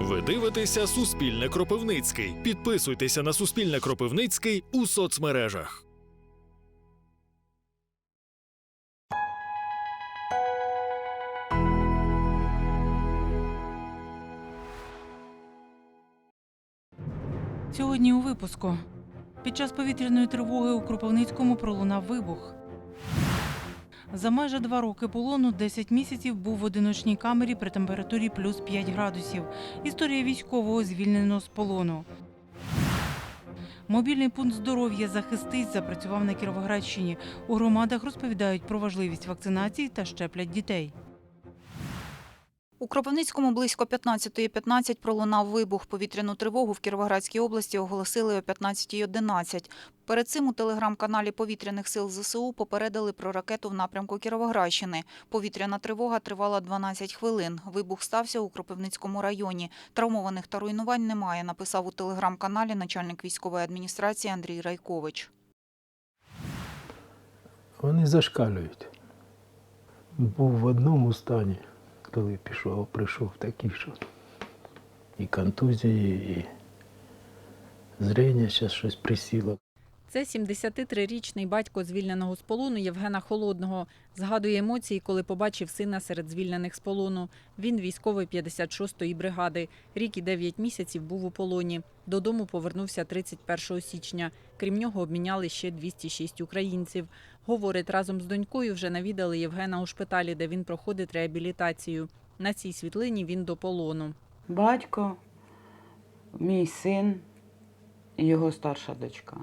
Ви дивитеся Суспільне Кропивницький. Підписуйтеся на Суспільне Кропивницький у соцмережах. Сьогодні у випуску. Під час повітряної тривоги у Кропивницькому пролунав вибух. За майже два роки полону 10 місяців був в одиночній камері при температурі плюс 5 градусів. Історія військового звільненого з полону. Мобільний пункт здоров'я захистить запрацював на Кіровоградщині. У громадах розповідають про важливість вакцинації та щеплять дітей. У Кропивницькому близько 15.15 пролунав вибух. Повітряну тривогу в Кіровоградській області оголосили о 15.11. Перед цим у телеграм-каналі повітряних сил ЗСУ попередили про ракету в напрямку Кіровоградщини. Повітряна тривога тривала 12 хвилин. Вибух стався у Кропивницькому районі. Травмованих та руйнувань немає, написав у телеграм-каналі начальник військової адміністрації Андрій Райкович. Вони зашкалюють. Був в одному стані, коли пішов, прийшов такий, що і контузії, і зрення зараз щось присіло. Це 73-річний батько звільненого з полону Євгена Холодного. Згадує емоції, коли побачив сина серед звільнених з полону. Він військовий 56-ї бригади. Рік і 9 місяців був у полоні. Додому повернувся 31 січня. Крім нього, обміняли ще 206 українців. Говорить, разом з донькою вже навідали Євгена у шпиталі, де він проходить реабілітацію. На цій світлині він до полону. Батько, мій син і його старша дочка.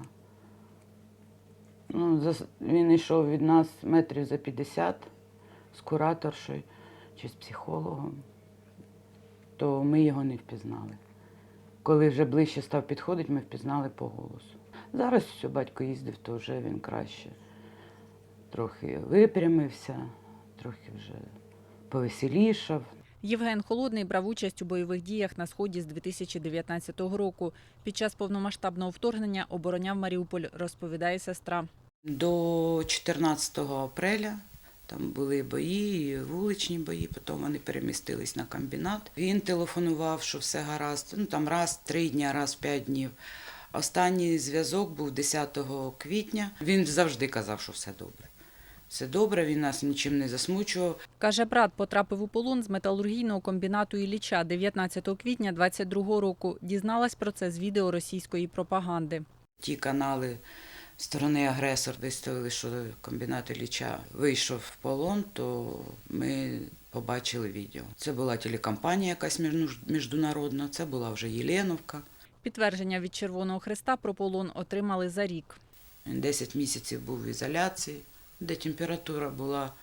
Ну, він йшов від нас метрів за 50 з кураторшою чи з психологом, то ми його не впізнали. Коли вже ближче став підходити, ми впізнали по голосу. Зараз все, батько їздив, то вже він краще. Трохи випрямився, трохи вже повеселішав. Євген Холодний брав участь у бойових діях на сході з 2019 року. Під час повномасштабного вторгнення обороняв Маріуполь, розповідає сестра. До 14 апреля там були бої, вуличні бої, потім вони перемістились на комбінат. Він телефонував, що все гаразд. Ну там раз три дні, раз п'ять днів. Останній зв'язок був 10 квітня. Він завжди казав, що все добре. Все добре, він нас нічим не засмучував. Каже, брат потрапив у полон з металургійного комбінату Ілліча 19 квітня 22 року. Дізналась про це з відео російської пропаганди. Ті канали сторони агресор виставили, що комбінат Ілліча вийшов в полон, то ми побачили відео. Це була телекомпанія якась міжнародна, це була вже Єленовка. Підтвердження від Червоного Христа про полон отримали за рік. Він 10 місяців був в ізоляції, де температура була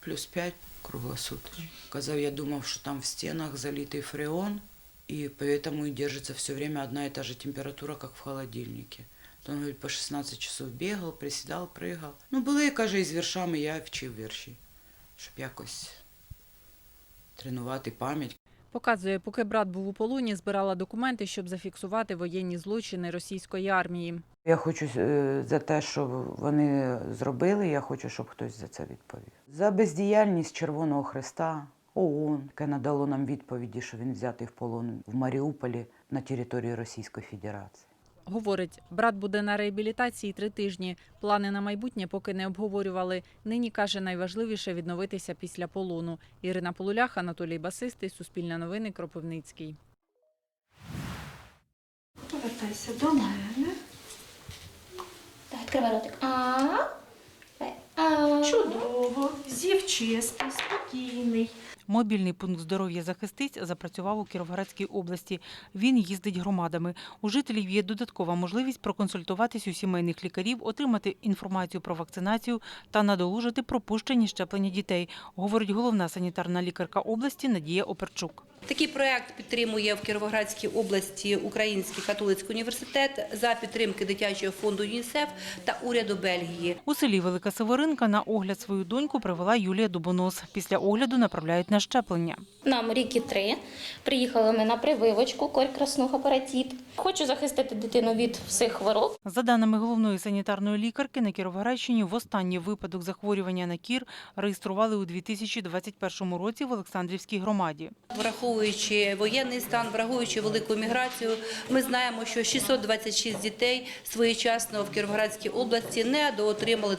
плюс 5 круглосуточно. Казав, я думав, що там в стінах залитий фреон, і поэтому и держится все время одна и та же температура, как в холодильнике. Говорить, по 16 часов бігав, присідав, пригав. Ну, були, каже, і з віршами я вчив вірші, щоб якось тренувати пам'ять. Показує, поки брат був у полоні, збирала документи, щоб зафіксувати воєнні злочини російської армії. Я хочу е, за те, що вони зробили, я хочу, щоб хтось за це відповів. За бездіяльність Червоного Христа, ООН, яке надало нам відповіді, що він взятий в полон в Маріуполі на території Російської Федерації. Говорить, брат буде на реабілітації три тижні. Плани на майбутнє поки не обговорювали. Нині каже, найважливіше відновитися після полону. Ірина Полулях, Анатолій Басистий, Суспільне новини, Кропивницький. Повертайся до мене. Так, відкривай ротик. А. Чудово. Зів чистий, спокійний. Мобільний пункт здоров'я захистить запрацював у Кіровоградській області. Він їздить громадами. У жителів є додаткова можливість проконсультуватись у сімейних лікарів, отримати інформацію про вакцинацію та надолужити пропущені щеплення дітей, говорить головна санітарна лікарка області Надія Оперчук. Такий проект підтримує в Кіровоградській області Український католицький університет за підтримки дитячого фонду ЮНІСЕФ та уряду Бельгії. У селі Велика Северинка на огляд свою доньку привела Юлія Дубонос. Після огляду направляють на щеплення. Нам ріки три. Приїхали ми на прививочку, корь краснуха паратіт. Хочу захистити дитину від всіх хвороб. За даними головної санітарної лікарки, на Кіровоградщині в останній випадок захворювання на кір реєстрували у 2021 році в Олександрівській громаді. Враховуючи воєнний стан, враховуючи велику міграцію, ми знаємо, що 626 дітей своєчасно в Кіровоградській області не доотримали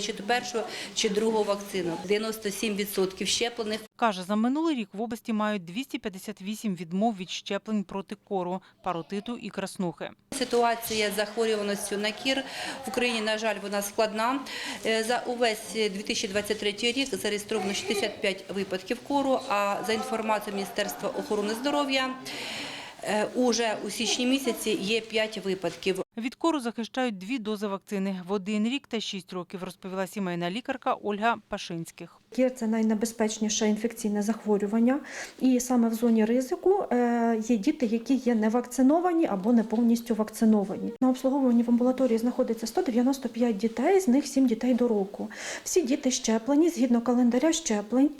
чи першу, чи другу вакцину. 97% щеплених Каже, за минулий рік в області мають 258 відмов від щеплень проти кору, паротиту і краснухи. Ситуація з захворюваністю на кір в Україні, на жаль, вона складна. Е, За увесь 2023 рік зареєстровано 65 випадків кору, а за інформацією Міністерства охорони здоров'я, е, уже у січні місяці є 5 випадків. Від кору захищають дві дози вакцини в один рік та шість років, розповіла сімейна лікарка Ольга Пашинських. Кір це найнебезпечніше інфекційне захворювання, і саме в зоні ризику е, є діти, які є не вакциновані або не повністю вакциновані. На обслуговуванні в амбулаторії знаходиться 195 дітей, з них 7 дітей до року. Всі діти щеплені згідно календаря щеплень.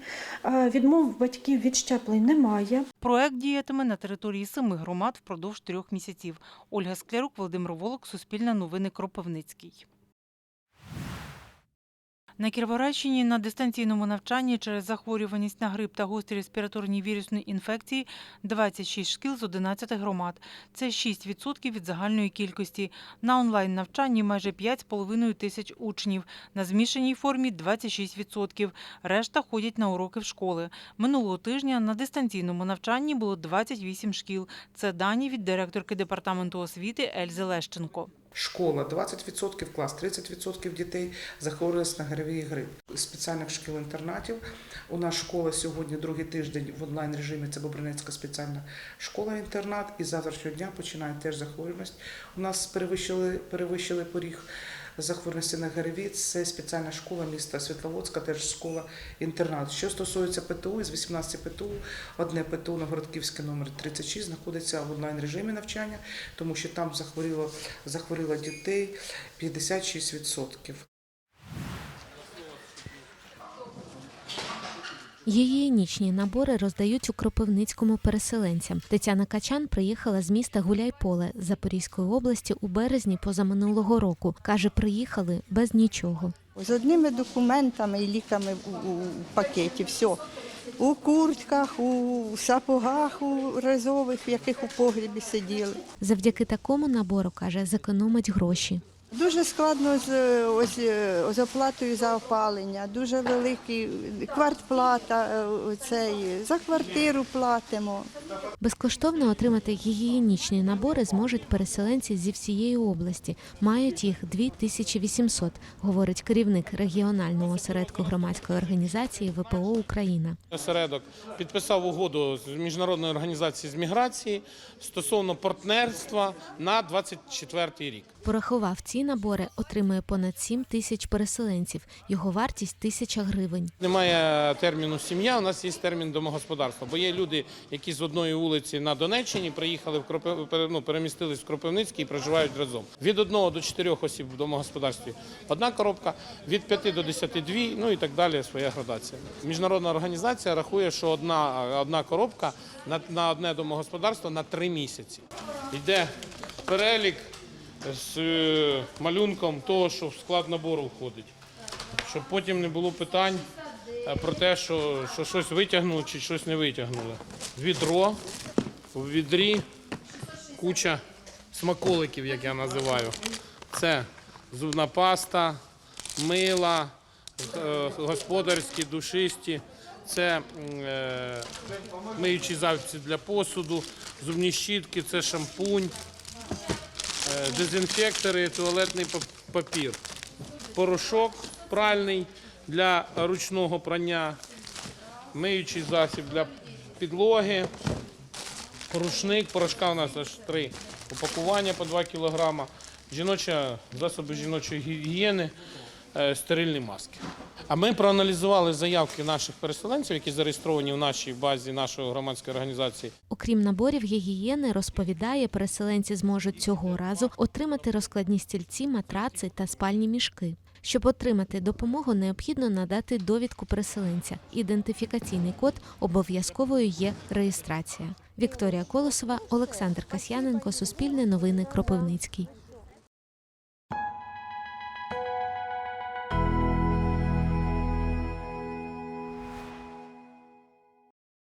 Е, Відмов батьків від щеплень немає. Проект діятиме на території семи громад впродовж трьох місяців. Ольга Склярук, Володимир Волок, Суспільне новини Кропивницький. На Кіровоградщині на дистанційному навчанні через захворюваність на грип та гострі респіраторні вірусні інфекції 26 шкіл з 11 громад. Це 6% від загальної кількості. На онлайн-навчанні майже 5,5 тисяч учнів. На змішаній формі 26%. Решта ходять на уроки в школи. Минулого тижня на дистанційному навчанні було 28 шкіл. Це дані від директорки департаменту освіти Ельзи Лещенко. Школа 20% клас, 30% дітей захворювалися на гриві грип. Спеціальних шкіл-інтернатів у нас школа сьогодні другий тиждень в онлайн режимі. Це Бобринецька спеціальна школа-інтернат. І з завтрашнього дня починає теж захворюваність. У нас перевищили, перевищили поріг захворюваності на ГРВІ. Це спеціальна школа міста Світловодська, теж школа-інтернат. Що стосується ПТУ, з 18 ПТУ, одне ПТУ на Городківське номер 36 знаходиться в онлайн режимі навчання, тому що там захворіло, захворіло дітей 56%. Гігієнічні набори роздають у Кропивницькому переселенцям. Тетяна Качан приїхала з міста Гуляйполе Запорізької області у березні позаминулого року. Каже, приїхали без нічого. З одними документами і ліками у, у пакеті. Все. У куртках, у сапогах, у резових, в яких у погрібі сиділи. Завдяки такому набору каже, зекономить гроші. Дуже складно з, ось, е, з оплатою за опалення, дуже великий квартплата, е, цей, за квартиру платимо. Безкоштовно отримати гігієнічні набори зможуть переселенці зі всієї області. Мають їх 2800, говорить керівник регіонального осередку громадської організації ВПО Україна. Осередок підписав угоду з міжнародною організацією з міграції стосовно партнерства на 24 рік. Порахував ці набори, отримує понад 7 тисяч переселенців. Його вартість тисяча гривень. Немає терміну сім'я, у нас є термін домогосподарства. Бо є люди, які з одної вулиці на Донеччині приїхали в Кропив... ну, перемістились в Кропивницький і проживають разом. Від одного до чотирьох осіб в домогосподарстві одна коробка, від п'яти до десяти дві, ну і так далі. Своя градація. Міжнародна організація рахує, що одна, одна коробка на, на одне домогосподарство на три місяці. Йде перелік з е, малюнком того, що в склад набору входить щоб потім не було питань е, про те, що, що щось витягнули чи щось не витягнули. Відро, в відрі куча смаколиків, як я називаю. Це зубна паста, мила, е, господарські, душисті, це е, миючі завці для посуду, зубні щітки, це шампунь, дезінфектори, туалетний папір. Порошок пральний для ручного прання, миючий засіб для підлоги, рушник, порошка у нас аж три. Упакування по 2 кг, жіноча, засоби жіночої гігієни, е, стерильні маски. А ми проаналізували заявки наших переселенців, які зареєстровані в нашій базі нашої громадської організації. Окрім наборів гігієни, розповідає, переселенці зможуть цього разу отримати розкладні стільці, матраци та спальні мішки. Щоб отримати допомогу, необхідно надати довідку переселенця. Ідентифікаційний код обов'язковою є реєстрація. Вікторія Колосова, Олександр Касьяненко, Суспільне новини Кропивницький.